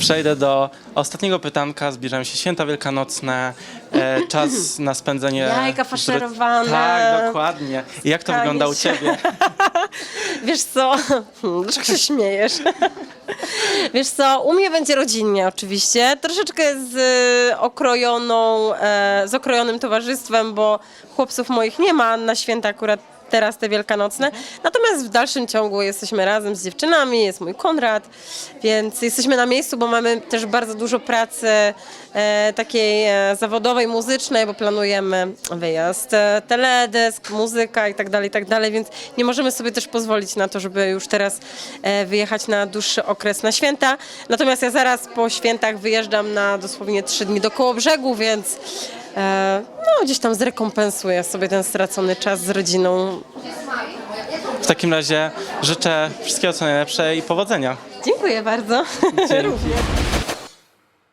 przejdę do ostatniego pytanka. Zbliżają się święta wielkanocne, e, czas na spędzenie... Jajka z faszerowane. Tak, dokładnie. I jak to Spotkanie wygląda u. Ciebie? Wiesz co? Dlaczego się śmiejesz? Wiesz co, u mnie będzie rodzinnie oczywiście, troszeczkę z e, okrojoną, e, z okrojonym towarzystwem, bo chłopców moich nie ma na święta akurat teraz te wielkanocne. Natomiast w dalszym ciągu jesteśmy razem z dziewczynami, jest mój Konrad, więc jesteśmy na miejscu, bo mamy też bardzo dużo pracy e, takiej e, zawodowej, muzycznej, bo planujemy wyjazd, e, muzyka i tak dalej, i tak dalej, więc nie możemy sobie też pozwolić na to, żeby już teraz e, wyjechać na dłuższy okres na święta. Natomiast ja zaraz po świętach wyjeżdżam na dosłownie trzy dni do Kołobrzegu, więc e, no, gdzieś tam zrekompensuję sobie ten stracony czas z rodziną. W takim razie życzę wszystkiego co najlepsze i powodzenia. Dziękuję bardzo. Również.